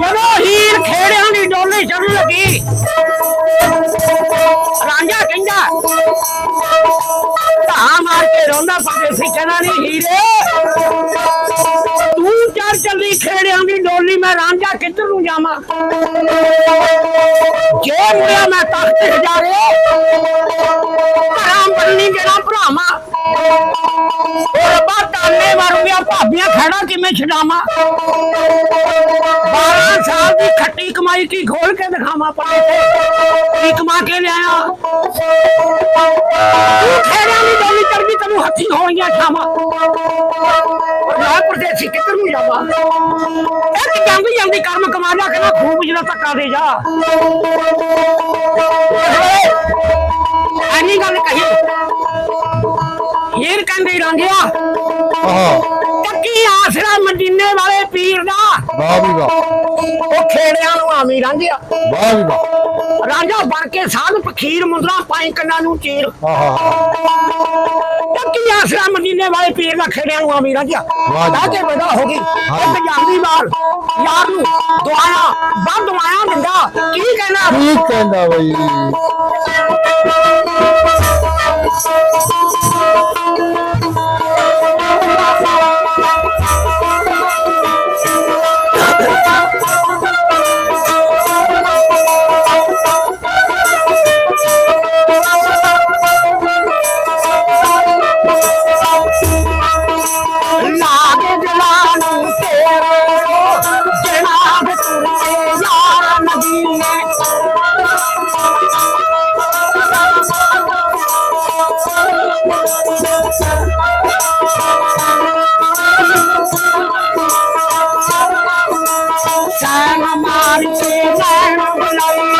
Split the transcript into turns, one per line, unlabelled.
ਜਦੋਂ ਹੀਰ ਖੇੜਿਆਂ ਦੀ ਡੋਲੀ ਚੜਨ ਲੱਗੀ, ਰਾਂਝਾ ਕਹਿੰਦਾ ਧਾ ਮਾਰ ਕੇ ਰੋਂਦਾ ਪਰਦੇਸੀ ਕਹਿੰਦਾ ਨਹੀਂ ਹੀਰੇ। ਚੱਲੀ ਖੇੜਿਆਂ ਦੀ ਡੋਲੀ ਮੈਂ ਰਾਂਝਾ ਕਿੱਧਰ ਨੂੰ ਜਾਵਾਂ ਜੇ ਮੁੜਿਆ ਮੈਂ ਤਖਤ ਹਜਾਰੇ ਘਰਾਂ ਬੰਨੀ ਜਿਹੜਾ ਭਰਾਵਾਂ ਉਹ ਰੱਬਾ ਤਾਨੇ ਮਾਰੂਗਾ ਭਾਬੀਆਂ ਖੜਾ ਕਿਵੇਂ ਛਡਾਵਾਂ 12 ਸਾਲ ਦੀ ਖੱਟੀ ਕਮਾਈ ਕੀ ਖੋਲ ਕੇ ਦਿਖਾਵਾਂ ਪੜੇ ਤੇ ਕੀ ਕਮਾ ਕੇ ਲਿਆਇਆ ਤੂੰ ਖੇੜਿਆਂ ਦੀ ਡੋਲੀ ਚੜ ਗਈ ਤੈਨੂੰ ਹੱਥੀ ਹੋਣਗੀਆਂ ਛਾਵਾਂ ਨਾ ਪਰਦੇਸੀ ਕਿੱਧਰ ਨੂੰ ਜਾਵਾਂ। ਇੱਕ ਜਾਂਦੀ ਜਾਂਦੀ ਕਰਮ ਕਮਾ ਲਿਆ ਕਹਿੰਦਾ ਖੂਬ ਜਿਹੜਾ ਧੱਕਾ ਦੇ ਜਾ। ਐਨੀ ਗੱਲ ਕਹੀ। ਹੀਰ ਕਹਿੰਦੇ ਰਾਂਝਿਆ
ਆਹ।
ਟੱਕੀ ਆਸਰਾ ਮਦੀਨੇ ਵਾਲੇ ਪੀਰ ਦਾ।
ਵਾਹ ਵੀ ਵਾਹ।
ਉਹ ਖੇੜਿਆਂ ਨੂੰ ਆਮੀ ਰਾਂਝਿਆ।
ਵਾਹ ਵੀ ਵਾਹ।
ਰਾਂਝਾ ਬਣ ਕੇ ਸਾਧ ਫਕੀਰ ਮੁੰਦਰਾ ਪਾਈ ਕੰਨਾਂ ਨੂੰ ਚੀਰ।
ਆਹ।
ਟੱਕੀ ਆਸਰਾ ਮਦੀਨੇ ਵਾਲੇ ਪੀਰ ਦਾ ਖੇੜਿਆਂ ਨੂੰ ਆਮੀ ਰਾਂਝਿਆ
ਵਾਹ ਜੀ।
ਤਾਂ ਕੇ ਪੈਦਾ ਹੋ। ਗਈ ਇੱਕ ਜਾਂਦੀ ਵਾਰ ਯਾਰ ਨੂੰ ਦੁਆਇਆ। ਬੰਦ ਦੁਆਇਆ ਦਿੰਦਾ ਕੀ ਕਹਿਣਾ
ਕੀ ਕਹਿੰਦਾ ਬਈ?
ਸੈਨ ਮਾਰ